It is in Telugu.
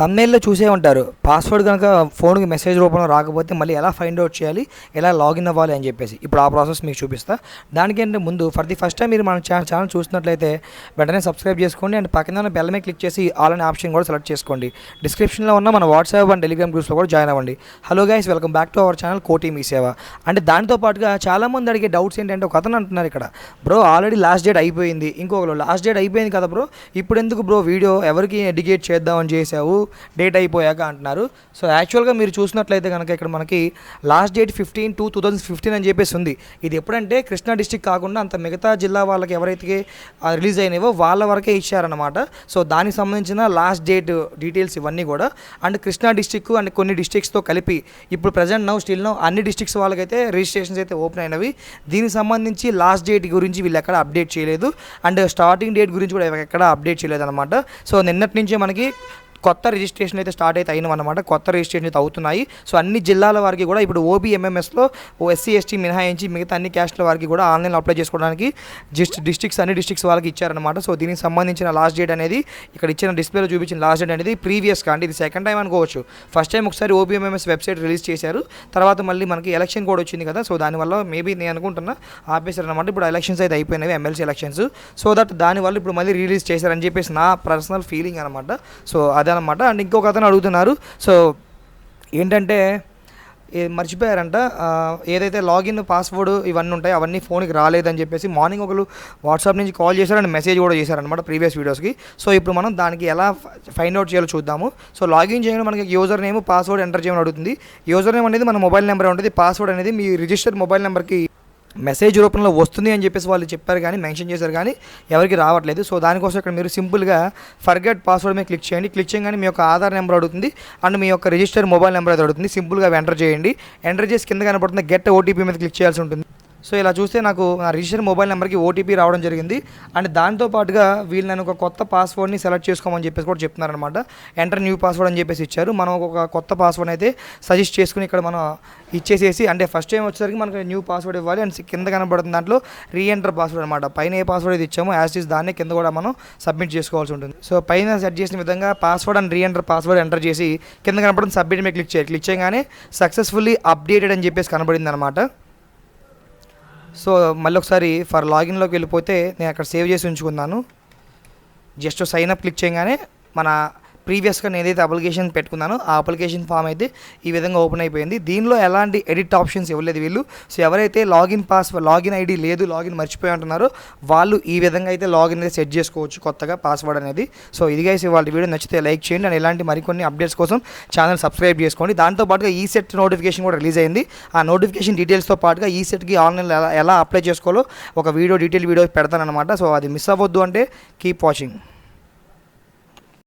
తమ్నేల్లో చూసే ఉంటారు. పాస్వర్డ్ కనుక ఫోన్కి మెసేజ్ రూపంలో రాకపోతే మళ్ళీ ఎలా ఫైండ్ అవుట్ చేయాలి? ఎలా లాగిన్ అవ్వాలి అని చెప్పేసి. ఇప్పుడు ఆ ప్రాసెస్ మీకు చూపిస్తా. దానికంటే ముందు ఫర్ ది ఫస్ట్ టైం మీరు మన ఛానల్ ఛానల్ చూసినట్లయితే వెంటనే సబ్స్క్రైబ్ చేసుకోండి. అండ్ పక్కన ఉన్న బెల్ మీద క్లిక్ చేసి ఆల్ అనే ఆప్షన్ కూడా సెలెక్ట్ చేసుకోండి. డిస్క్రిప్షన్లో ఉన్న మన వాట్సాప్ అండ్ టెలిగ్రామ్ గ్రూప్స్లో కూడా జాయిన్ అవ్వండి. Hello guys welcome back to our channel కోటి మీ సేవ అంటే దాంతో పాటుగా చాలామంది అడిగే డౌట్స్ ఏంటంటే ఒక అతను అంటున్నారు ఇక్కడ. బ్రో ఆల్రెడీ లాస్ట్ డేట్ అయిపోయింది. ఇంకొకరు లాస్ట్ డేట్ అయిపోయింది కదా బ్రో ఇప్పుడు ఎందుకు బ్రో వీడియో ఎవరికి ఎడికేట్ చేద్దామని చేసావు? డేట్ అయిపోయాక అంటున్నారు. సో యాక్చువల్గా మీరు చూసినట్లయితే కనుక ఇక్కడ మనకి last date fifteen two two thousand fifteen అని చెప్పేసి ఉంది. ఇది ఎప్పుడంటే కృష్ణా డిస్టిక్ కాకుండా అంత మిగతా జిల్లా వాళ్ళకి ఎవరైతే రిలీజ్ అయినావో వాళ్ళ వరకే ఇచ్చారనమాట సో దానికి సంబంధించిన లాస్ట్ డేట్ డీటెయిల్స్ ఇవన్నీ కూడా. అండ్ కృష్ణా డిస్టిక్ అండ్ కొన్ని డిస్ట్రిక్ట్స్తో కలిపి ఇప్పుడు ప్రజెంట్ నౌ స్టిల్ నౌ అన్ని డిస్టిక్స్ వాళ్ళకైతే రిజిస్ట్రేషన్స్ అయితే ఓపెన్ అయినవి. దీనికి సంబంధించి లాస్ట్ డేట్ గురించి వీళ్ళు ఎక్కడ అప్డేట్ చేయలేదు. అండ్ స్టార్టింగ్ డేట్ గురించి కూడా ఎక్కడ అప్డేట్ చేయలేదు అనమాట సో నిన్నటి నుంచే మనకి కొత్త రిజిస్ట్రేషన్ అయితే స్టార్ట్ అయితే అయినాం అనమాట కొత్త రిజిస్ట్రేషన్ అయితే అవుతున్నాయి. సో అన్ని జిల్లాల వారికి కూడా ఇప్పుడు ఓబీఎంఎంఎస్లో ఓ ఎస్సీ ఎస్టీ మినహాయించి మిగతా అన్ని క్యాస్ట్ల వారికి కూడా ఆన్లైన్లో అప్లై చేసుకోవడానికి జస్ట్ డిస్ట్రిక్ట్స్ అన్ని డిస్ట్రిక్ట్స్ వాళ్ళకి ఇచ్చారనమాట సో దీనికి సంబంధించిన లాస్ట్ డేట్ అనేది ఇక్కడ ఇచ్చిన డిస్ప్లేలో చూపించిన లాస్ట్ డేట్ అనేది ప్రీవియస్గా అంటే ఇది సెకండ్ టైం అనుకోవచ్చు. ఫస్ట్ టైం ఒకసారి ఓబీఎంఎంఎస్ వెబ్సైట్ రిలీజ్ చేశారు. తర్వాత మళ్ళీ మనకి ఎలక్షన్ కూడా వచ్చింది కదా. సో దానివల్ల మేబీ నేను అనుకుంటున్నా ఆపేశారనమాట ఇప్పుడు ఎలక్షన్స్ అయితే అయిపోయినవి ఎమ్మెల్సీ ఎలక్షన్స్. సో దట్ దానివల్ల ఇప్పుడు మళ్ళీ రిలీజ్ చేశారని చెప్పేసి నా పర్సనల్ ఫీలింగ్ అనమాట సో అదనమాట అండ్ ఇంకొక అతను అడుగుతున్నారు. సో ఏంటంటే మర్చిపోయారంట. ఏదైతే లాగిన్ పాస్వర్డ్ ఇవన్నీ ఉంటాయి అవన్నీ ఫోన్కి రాలేదని చెప్పేసి మార్నింగ్ ఒకరు వాట్సాప్ నుంచి కాల్ చేశారు అండ్ మెసేజ్ కూడా చేశారనమాట ప్రీవియస్ వీడియోస్కి. సో ఇప్పుడు మనం దానికి ఎలా ఫైండ్ అవుట్ చేయాలో చూద్దాము. సో లాగిన్ చేయడం మనకి యూజర్ నేమ్ పాస్వర్డ్ ఎంటర్ చేయమని అడుగుతుంది. యూజర్ నేమ్ అనేది మన మొబైల్ నెంబర్ ఉంటుంది. పాస్వర్డ్ అనేది మీ రిజిస్టర్డ్ మొబైల్ నెంబర్కి మెసేజ్ రూపంలో వస్తుంది అని చెప్పేసి వాళ్ళు చెప్పారు కానీ మెన్షన్ చేశారు కానీ ఎవరికి రావట్లేదు. సో దానికోసం ఇక్కడ మీరు సింపుల్గా ఫర్గెట్ పాస్వర్డ్ మీద క్లిక్ చేయండి. క్లిక్ చేయగానే మీ యొక్క ఆధార్ నెంబర్ అడుగుతుంది. అండ్ మీ యొక్క రిజిస్టర్ మొబైల్ నెంబర్ అయితే అడుగుతుంది. సింపుల్గా అవి ఎంటర్ చేయండి. ఎంటర్ చేసి కింద కనబడుతుంది గెట్ ఓటీపీ మీద క్లిక్ చేయాల్సి ఉంటుంది. సో ఇలా చూస్తే నాకు నా రిజిస్టర్ మొబైల్ నెంబర్కి ఓటీపీ రావడం జరిగింది. అండ్ దాంతో పాటుగా వీళ్ళు నేను ఒక కొత్త పాస్వర్డ్ని సెలెక్ట్ చేసుకోమని చెప్పేసి కూడా చెప్తున్నారనమాట ఎంటర్ న్యూ పాస్వర్డ్ అని చెప్పేసి ఇచ్చారు. మనం ఒక కొత్త పాస్వర్డ్ అయితే సజెస్ట్ చేసుకుని ఇక్కడ మనం ఇచ్చేసేసి అంటే ఫస్ట్ టైం వచ్చేసరికి మనకి న్యూ పాస్వర్డ్ ఇవ్వాలి. అండ్ కింద కనబడుతుంది దాంట్లో రీ ఎంటర్ పాస్వర్డ్ అనమాట పైన ఏ పాస్వర్డ్ అయితే ఇచ్చామో యాజ్ ఇస్ దాన్ని కింద కూడా మనం సబ్మిట్ చేసుకోవాల్సి ఉంటుంది. సో పైన సెట్ చేసిన విధంగా password and reenter password enter చేసి కింద కనబడుతుంది సబ్మిట్ మీద క్లిక్ చేయాలి. క్లిక్ చేయగానే సక్సెస్ఫుల్లీ అప్డేటెడ్ అని చెప్పేసి కనబడింది అనమాట సో మళ్ళీ ఒకసారి ఫర్ లాగిన్లోకి వెళ్ళిపోతే నేను అక్కడ సేవ్ చేసి ఉంచుకున్నాను. జస్ట్ సైన్ అప్ క్లిక్ చేయగానే మన ప్రీవియస్గా నేను ఏదైతే అప్లికేషన్ పెట్టుకున్నానో ఆ అప్లికేషన్ ఫామ్ అయితే ఈ విధంగా ఓపెన్ అయిపోయింది. దీనిలో ఎలాంటి ఎడిట్ ఆప్షన్స్ ఇవ్వలేదు వీళ్ళు. సో ఎవరైతే లాగిన్ పాస్ లాగిన్ ఐడి లేదు లాగిన్ మర్చిపోయి ఉంటున్నారో వాళ్ళు ఈ విధంగా అయితే లాగిన్ అయితే సెట్ చేసుకోవచ్చు కొత్తగా పాస్వర్డ్ అనేది. సో ఇదిగా వాళ్ళ వీడియో నచ్చితే లైక్ చేయండి అండ్ ఇలాంటి మరికొన్ని అప్డేట్స్ కోసం ఛానల్ సబ్స్క్రైబ్ చేసుకోండి. దాంతో పాటుగా ఈ సెట్ నోటిఫికేషన్ కూడా రిలీజ్ అయింది. ఆ నోటిఫికేషన్ డీటెయిల్స్తో పాటుగా ఈ సెట్కి ఆన్లైన్లో ఎలా ఎలా అప్లై చేసుకోవాలో ఒక వీడియో డీటెయిల్ వీడియో పెడతానమాట సో అది మిస్ అవ్వద్దు అంటే కీప్ వాచింగ్